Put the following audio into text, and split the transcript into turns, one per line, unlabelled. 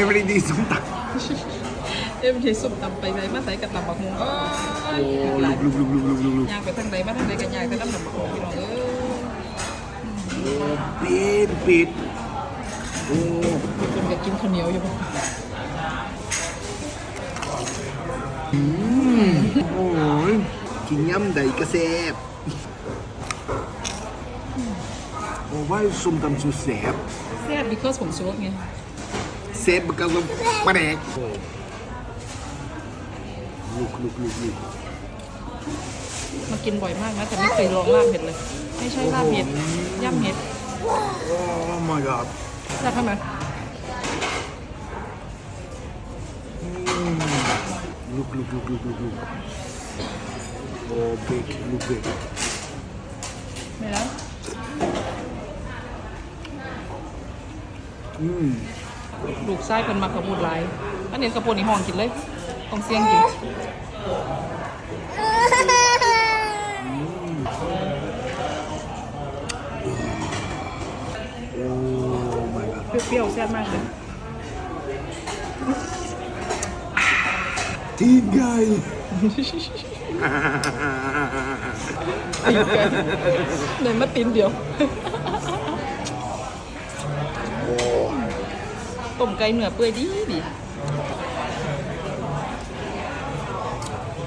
everyday ส้มต
เอ็มทีสุ่มตำไปไหนมาใส่กับตำบักฮงำ
โอ้ลุกลุกลุกลุกลุกลุกลุก
ยางไปทางใดมาทางใดกันยางไปตำบักฮงพี่น้องเอ้ย
โอ้ปิดปิดโอ้
คนอยากกินข้าวเหนียวอยู่บ่
อืมโอ้ยกินย่ำใดกระแซบโอ้ว่าส้มตำสุดแสบ
แซ่บ because ผมโซดไง
แซบบักกะลมปลาแดกลุกลุกลุกลุก
มากินบ่อยมากนะแต่ไม่เคยลองลาบเห็ดเลย ไม่ใช่ลาบเห็ดย่ำเห็ด
โอ้ my god
แซ่บทำไม
Look, look, look, look, look, look. Oh, big, look big.
ไม่แล้ว
Mm.
ลูกไส้เป็นมักกระปูดลายอันนี้กระปูดนี่ห้องกินเลยต้องเสียงกิน
Oh my god.
เปรี้ยวๆแซ่บมากเลย
Teen guy.
เลยมาตีนเดียว ต้มไก่เนื้อเปื่อยดีดี